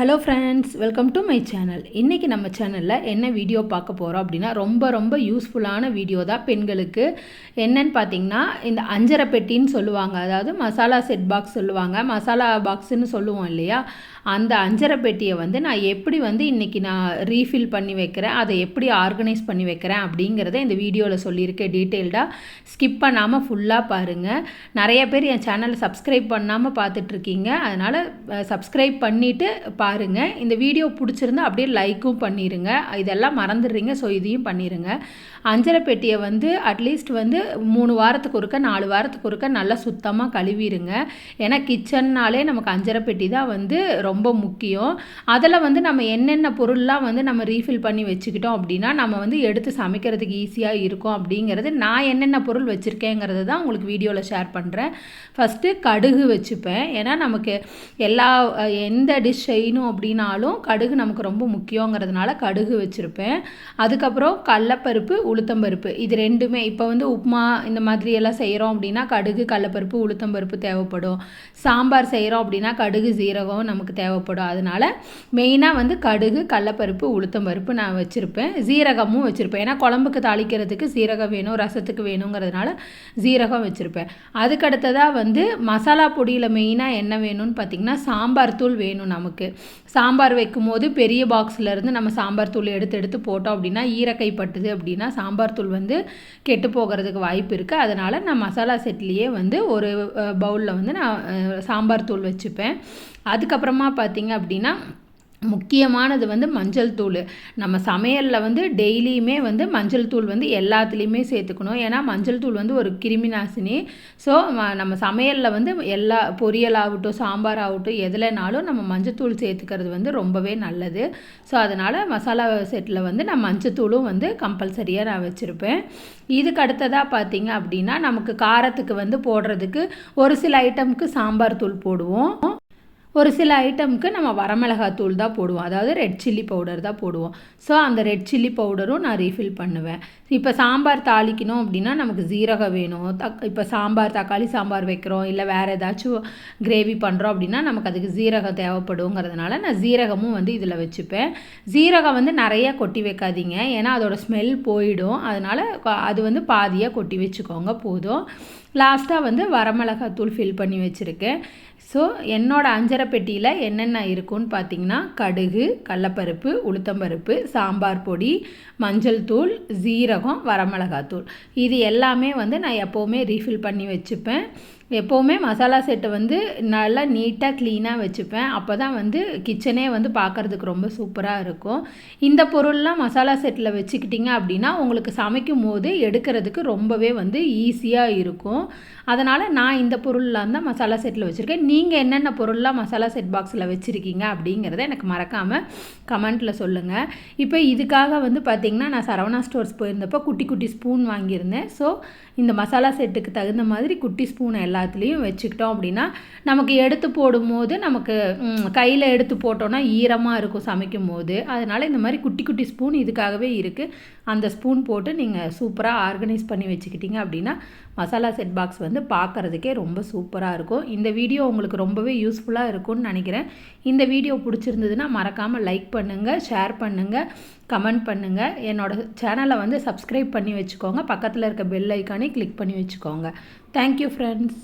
Hello friends welcome to my channel இன்றைக்கி நம்ம சேனலில் என்ன வீடியோ பார்க்க போகிறோம் அப்படின்னா ரொம்ப ரொம்ப யூஸ்ஃபுல்லான வீடியோ தான் பெண்களுக்கு. என்னன்னு பார்த்தீங்கன்னா இந்த அஞ்சரை பெட்டின்னு சொல்லுவாங்க. அதாவது மசாலா செட் பாக்ஸ் சொல்லுவாங்க. மசாலா பாக்ஸுன்னு சொல்லுவோம் இல்லையா? அந்த அஞ்சரை பெட்டியை வந்து நான் எப்படி வந்து இன்றைக்கி நான் ரீஃபில் பண்ணி வைக்கிறேன் அதை எப்படி ஆர்கனைஸ் பண்ணி வைக்கிறேன் அப்படிங்கிறத இந்த வீடியோவில் சொல்லியிருக்கேன் டீட்டெயில்டாக ஸ்கிப் பண்ணாமல் ஃபுல்லாக பாருங்கள் நிறைய பேர் என் சேனலை சப்ஸ்கிரைப் பண்ணாமல் பார்த்துட்ருக்கீங்க அதனால் சப்ஸ்கிரைப் பண்ணிவிட்டு பா பாருங்கள் இந்த வீடியோ பிடிச்சிருந்தா அப்படியே லைக்கும் பண்ணிடுங்க இதெல்லாம் மறந்துடுறீங்க ஸோ இதையும் பண்ணிடுங்க அஞ்சரை பெட்டியை வந்து அட்லீஸ்ட் வந்து மூணு வாரத்துக்கு ஒருக்க நாலு வாரத்துக்கு ஒருக்க நல்லா சுத்தமாக கழுவிடுங்க ஏன்னா கிச்சன்னாலே நமக்கு அஞ்சரை பெட்டி தான் வந்து ரொம்ப முக்கியம். அதில் வந்து நம்ம என்னென்ன பொருள்லாம் வந்து நம்ம ரீஃபில் பண்ணி வச்சுக்கிட்டோம் அப்படின்னா நம்ம வந்து எடுத்து சமைக்கிறதுக்கு ஈஸியாக இருக்கும் அப்படிங்கிறது நான் என்னென்ன பொருள் வச்சுருக்கேங்கிறது தான் உங்களுக்கு வீடியோவில் ஷேர் பண்ணுறேன் ஃபஸ்ட்டு கடுகு வச்சுப்பேன். ஏன்னா நமக்கு எல்லா எந்த டிஷ் செய்யணும் அப்படின்னாலும் கடுகு நமக்கு ரொம்ப முக்கியங்கிறதுனால கடுகு வச்சுருப்பேன். அதுக்கப்புறம் கடலப்பருப்பு உளுத்தம்பருப்பு. இது ரெண்டுமே இப்போ வந்து உப்புமா இந்த மாதிரி எல்லாம் செய்கிறோம் அப்படின்னா கடுகு கடலப்பருப்பு உளுத்தம்பருப்பு தேவைப்படும். சாம்பார் செய்கிறோம் அப்படின்னா கடுகு சீரகம் நமக்கு தேவைப்படும். அதனால் மெயினாக வந்து கடுகு கடலப்பருப்பு உளுத்தம்பருப்பு நான் வச்சுருப்பேன். சீரகமும் வச்சுருப்பேன். ஏன்னா குழம்புக்கு தாளிக்கிறதுக்கு சீரகம் வேணும் ரசத்துக்கு வேணுங்கிறதுனால சீரகம் வச்சுருப்பேன். அதுக்கடுத்ததாக வந்து மசாலா பொடியில் மெயினாக என்ன வேணும்னு பார்த்திங்கன்னா சாம்பார் தூள் வேணும் நமக்கு. சாம்பார் வைக்கும் போது பெரிய பாக்ஸ்லேருந்து நம்ம சாம்பார் தூள் எடுத்து எடுத்து போட்டோம் அப்படின்னா ஈரக்கை பட்டுது அப்படின்னா சாம்பார் தூள் வந்து கெட்டு போகிறதுக்கு வாய்ப்பு இருக்குது அதனால் நான் மசாலா செட்லேயே வந்து ஒரு பவுலில் வந்து நான் சாம்பார் தூள் வச்சுப்பேன். அதுக்கப்புறமா பார்த்திங்க அப்படின்னா முக்கியமானது வந்து மஞ்சள் தூள். நம்ம சமையலில் வந்து டெய்லியுமே வந்து மஞ்சள் தூள் வந்து எல்லாத்துலேயுமே சேர்த்துக்கணும். ஏன்னா மஞ்சள் தூள் வந்து ஒரு கிருமி நாசினி ஸோ நம்ம சமையலில் வந்து எல்லா பொரியல் ஆகட்டும் சாம்பார் ஆகட்டும் எதுலனாலும் நம்ம மஞ்சள் தூள் சேர்த்துக்கிறது வந்து ரொம்பவே நல்லது. ஸோ அதனால் மசாலா செட்டில் வந்து நான் மஞ்சத்தூளும் வந்து கம்பல்சரியாக நான் வச்சுருப்பேன். இதுக்கு அடுத்ததாக பார்த்தீங்க அப்படின்னா நமக்கு காரத்துக்கு வந்து போடுறதுக்கு ஒரு சில ஐட்டமுக்கு சாம்பார் தூள் போடுவோம். ஒரு சில ஐட்டமுக்கு நம்ம வரமிளகாத்தூள் தான் போடுவோம். அதாவது ரெட் சில்லி பவுடர் தான் போடுவோம். ஸோ அந்த ரெட் சில்லி பவுடரும் நான் ரீஃபில் பண்ணுவேன். இப்போ சாம்பார் தாளிக்கணும் அப்படின்னா நமக்கு ஜீரகம் வேணும். தக் இப்போ சாம்பார் தக்காளி சாம்பார் வைக்கிறோம். இல்லை வேறு ஏதாச்சும் கிரேவி பண்ணுறோம் அப்படின்னா நமக்கு அதுக்கு ஜீரகம் தேவைப்படுங்கிறதுனால நான் ஜீரகமும் வந்து இதில் வச்சுப்பேன். ஜீரகம் வந்து நிறைய கொட்டி வைக்காதீங்க. ஏன்னா அதோட ஸ்மெல் போயிடும். அதனால் அது வந்து பாதியாக கொட்டி வச்சுக்கோங்க போதும். லாஸ்ட்டாக வந்து வரமிளகாத்தூள் ஃபில் பண்ணி வச்சுருக்கேன். ஸோ என்னோடய அஞ்சரை பெட்டியில் என்னென்ன இருக்குன்னு பார்த்தீங்கன்னா கடுகு கடலப்பருப்பு உளுத்தம்பருப்பு சாம்பார் பொடி மஞ்சள் தூள் ஜீரகம் வரமிளகாத்தூள் இது எல்லாமே வந்து நான் எப்போவுமே ரீஃபில் பண்ணி வச்சுப்பேன். எப்போவுமே மசாலா செட்டை வந்து நல்லா நீட்டாக க்ளீனாக வச்சுப்பேன். அப்போ தான் வந்து கிச்சனே வந்து பார்க்குறதுக்கு ரொம்ப சூப்பராக இருக்கும். இந்த பொருள்லாம் மசாலா செட்டில் வச்சுக்கிட்டிங்க அப்படின்னா உங்களுக்கு சமைக்கும் போது எடுக்கிறதுக்கு ரொம்பவே வந்து ஈஸியாக இருக்கும். அதனால் நான் இந்த பொருள்லாம் தான் மசாலா செட்டில் வச்சுருக்கேன். நீங்கள் என்னென்ன பொருள்லாம் மசாலா செட் பாக்ஸில் வச்சுருக்கீங்க அப்படிங்கிறத எனக்கு மறக்காமல் கமெண்ட்டில் சொல்லுங்கள் இப்போ இதுக்காக வந்து பார்த்திங்கன்னா நான் சரவணா ஸ்டோர்ஸ் போயிருந்தப்போ குட்டி குட்டி ஸ்பூன் வாங்கியிருந்தேன். ஸோ இந்த மசாலா செட்டுக்கு தகுந்த மாதிரி குட்டி ஸ்பூன் எல்லாத்துலேயும் வச்சுக்கிட்டோம் அப்படின்னா நமக்கு எடுத்து போடும்போது நமக்கு கையில் எடுத்து போட்டோன்னா ஈரமாக இருக்கும் சமைக்கும் போது அதனால் இந்த மாதிரி குட்டி குட்டி ஸ்பூன் இதுக்காகவே இருக்குது அந்த ஸ்பூன் போட்டு நீங்கள் சூப்பராக ஆர்கனைஸ் பண்ணி வச்சுக்கிட்டீங்க அப்படின்னா மசாலா செட் பாக்ஸ் வந்து பார்க்குறதுக்கே ரொம்ப சூப்பராக இருக்கும். இந்த வீடியோ உங்களுக்கு ரொம்பவே யூஸ்ஃபுல்லாக இருக்கும்னு நினைக்கிறேன். இந்த வீடியோ பிடிச்சிருந்ததுன்னா மறக்காமல் லைக் பண்ணுங்கள் ஷேர் பண்ணுங்கள் கமெண்ட் பண்ணுங்கள் என்னோடய சேனலை வந்து சப்ஸ்கிரைப் பண்ணி வச்சுக்கோங்க. பக்கத்தில் இருக்க பெல் ஐக்கானே கிளிக் பண்ணி வச்சுக்கோங்க. Thank you friends